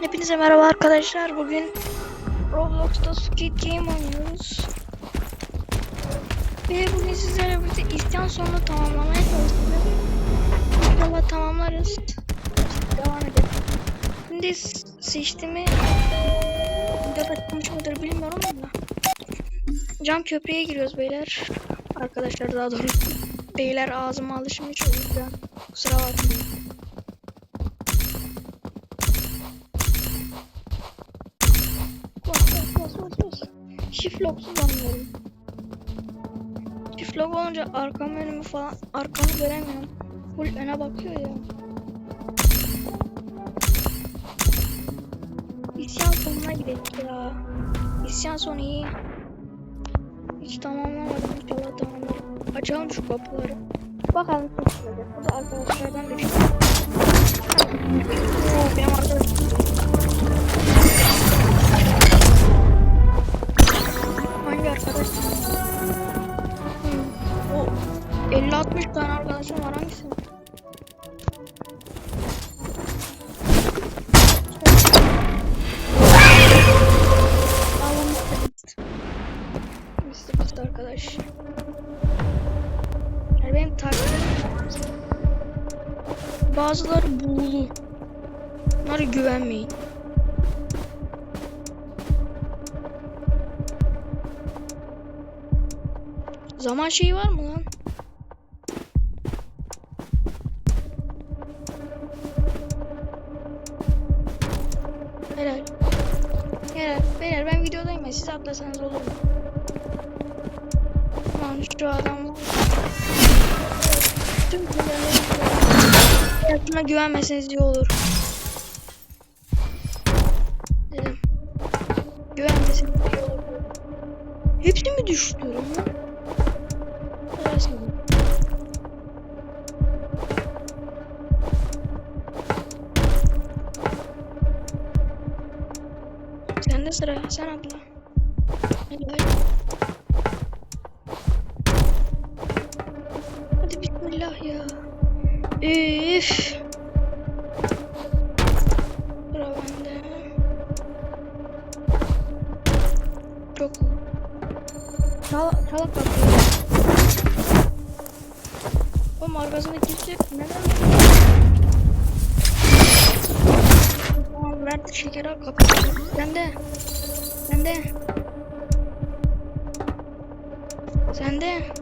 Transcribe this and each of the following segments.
Hepinize merhaba arkadaşlar. Bugün Roblox'ta Squid Game oynuyoruz. Ve bugün sizlerle birlikte isyan sonunu tamamlamaya çalışacağız. İnşallah tamamlarız. Devam edelim. Şimdi seçtiğimi videoda çıkmış mıdır bilmiyorum da. Cam köprüye giriyoruz beyler. Arkadaşlar daha doğrusu. Beyler ağzıma alışmış o yüzden. Kusura bakmayın. Shift locksuz anlıyorum. Shift lock olunca arkamı önümü falan arkamı göremiyorum. Full öne bakıyor ya. İsyan sonuna gidelim ya. İsyan sonu iyi. Hiç tamamlamadım inşallah tamamlarım. Açalım şu kapıları. Bakalım ne çıkacak. Bu da arkadaşlardan bir şey. Oo, benim arkadaşım. Hangi arkadaş? Hmm. O 50-60 tane arkadaşım var hangisi? Bazıları buğulu. Bunlara güvenmeyin. Zaman şeyi var mı lan? Helal. Helal. Beyler ben videodayım ya siz atlasanız olur mu? Lan şu adam Tüm Hayatıma güvenmeseniz iyi olur. Dedim. Güvenmeseniz iyi olur. Hepsi mi düştü lan? Helal sana. Sende sıra. Sen atla. Hadi Hadi Çalak kapıyı. Oğlum arkasında kimse yok. Neden? Ver şeker al kapıyı. Sende. Sende. Sende. Ha,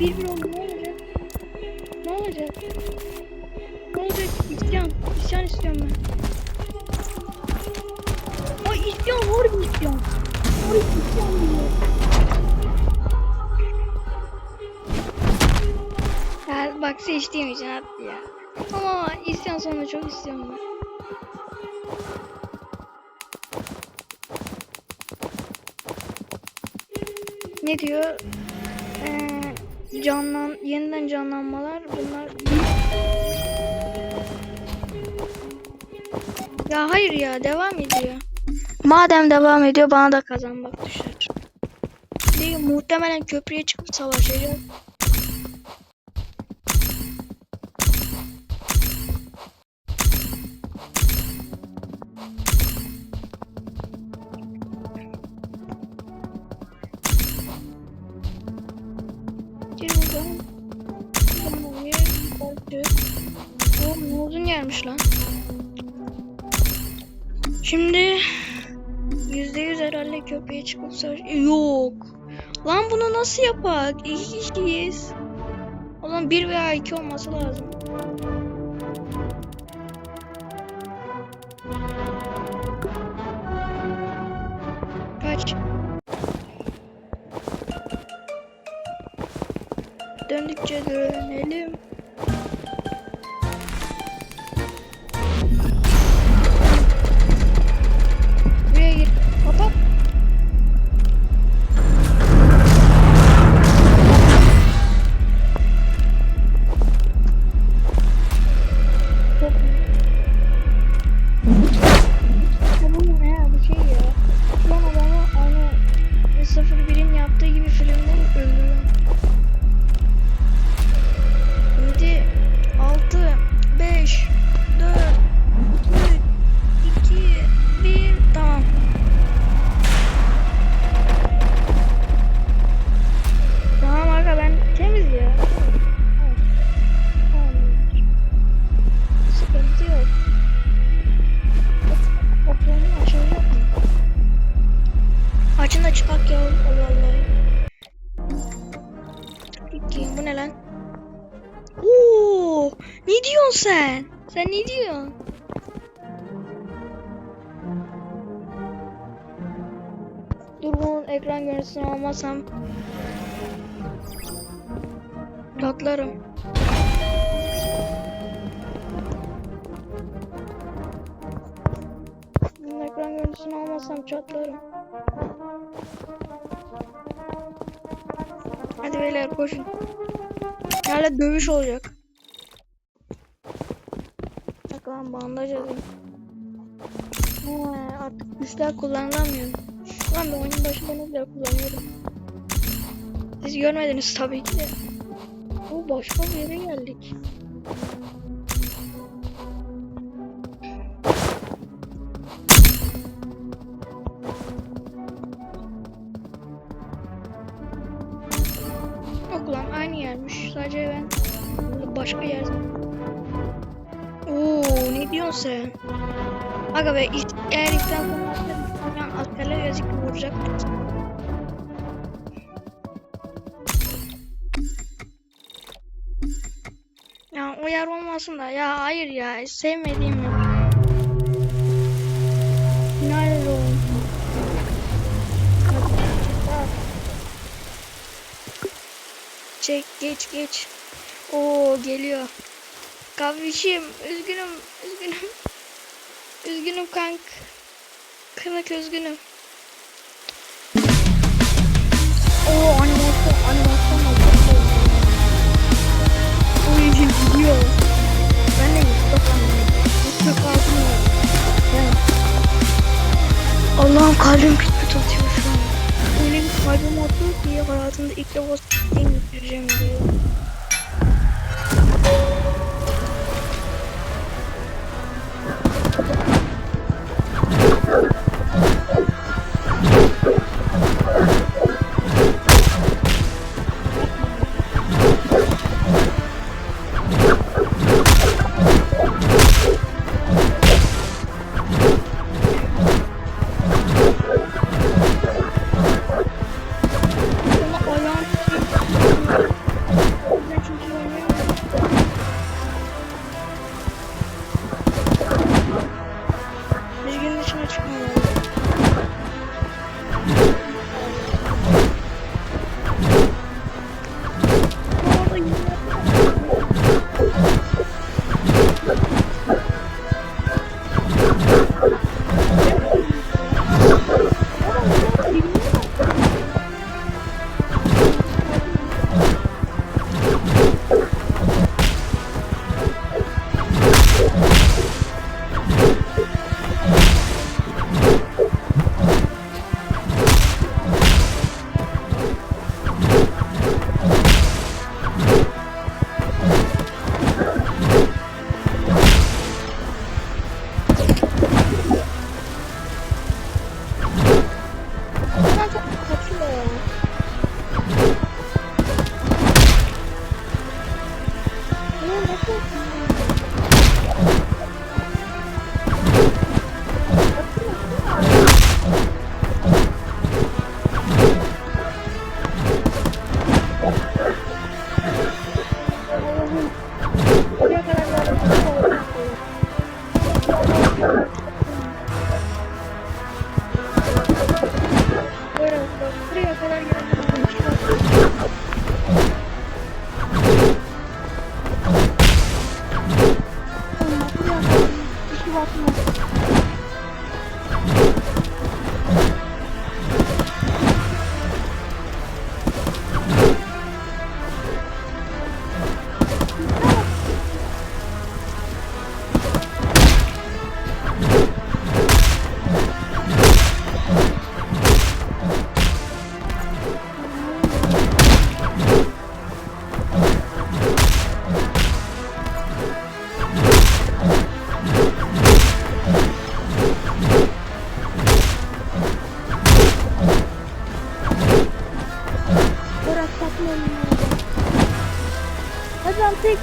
Bir bir oldu ne olacak? Ne olacak? Ne olacak? İsyan. İsyan istiyorum ben. Ay isyan harbi isyan. Harbi isyan diyor. Ya bak seçtiğim için attı ya. Ama isyan sonunda çok istiyorum ben. Ne diyor? Ee, canlan yeniden canlanmalar bunlar. Ya hayır ya devam ediyor. Madem devam ediyor bana da kazanmak düşer. Değil, muhtemelen köprüye çıkıp savaşacağız. Şimdi yüzde yüz herhalde köpeğe çıkıp savaş... Yok. Lan bunu nasıl yapak? İki kişiyiz. O zaman bir veya iki olması lazım. Kaç. Döndükçe dönelim. Da çıkak ya. Allah Allah. Peki bu ne lan? Oo, ne diyorsun sen? Sen ne diyorsun? Dur bunun ekran görüntüsünü almasam Tatlarım. Bunun ekran görüntüsünü almasam çatlarım. Hadi beyler koşun. Hala dövüş olacak. Bak lan bandaj alayım. He, artık güçler kullanılamıyor. Lan ben oyunun başında ne güzel kullanıyordum. Siz görmediniz tabii ki de. O başka bir yere geldik. Sen? Aga be eğer işten sonra askerler yazık vuracak. Ya o yer olmasın da ya hayır ya sevmediğim yer. Nerede o? Çek geç geç. Oo geliyor. Üzgünüm üzgünüm. Üzgünüm kank. Kırık üzgünüm. Oo animasyon animasyon oldu. Oy gidiyor. Ben de Mustafa. Mustafa. Allah'ım kalbim pit pit atıyor şu an. Öyle bir kalbim atıyor ki hayatımda ilk defa s**eyim bitireceğim diye.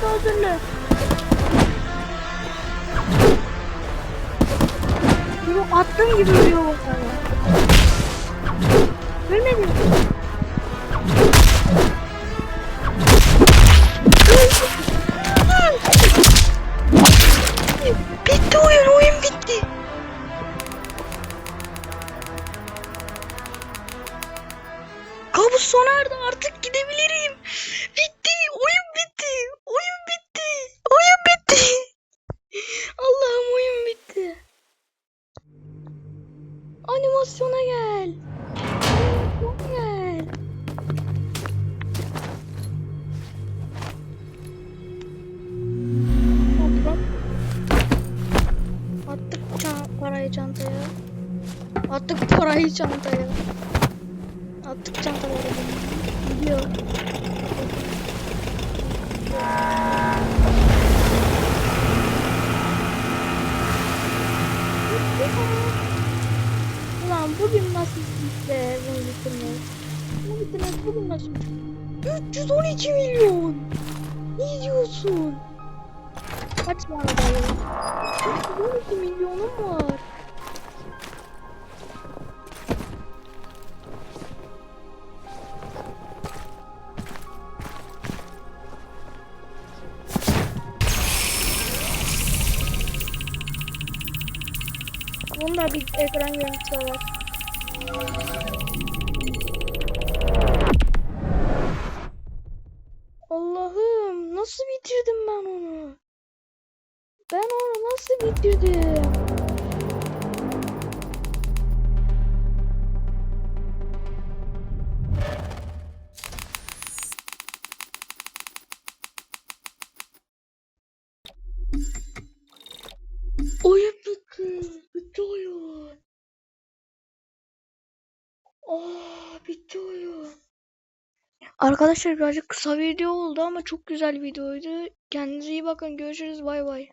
Tek hazırlı. Bunu attığım gibi ölüyor Animasyona gel. Animasyona gel. Patron. Attık ça- parayı çantaya. Attık parayı çantaya. Attık çantaları. Gidiyor. Ulan bugün nasıl işte bunu bitirmek? Bunu bitirmek bugün nasıl? 312 milyon! Ne diyorsun? Kaç var dayı? 312 milyonum var. Bunda bir ekran görüntüsü var. Thank you. Arkadaşlar birazcık kısa video oldu ama çok güzel videoydu. Kendinize iyi bakın. Görüşürüz. Bay bay.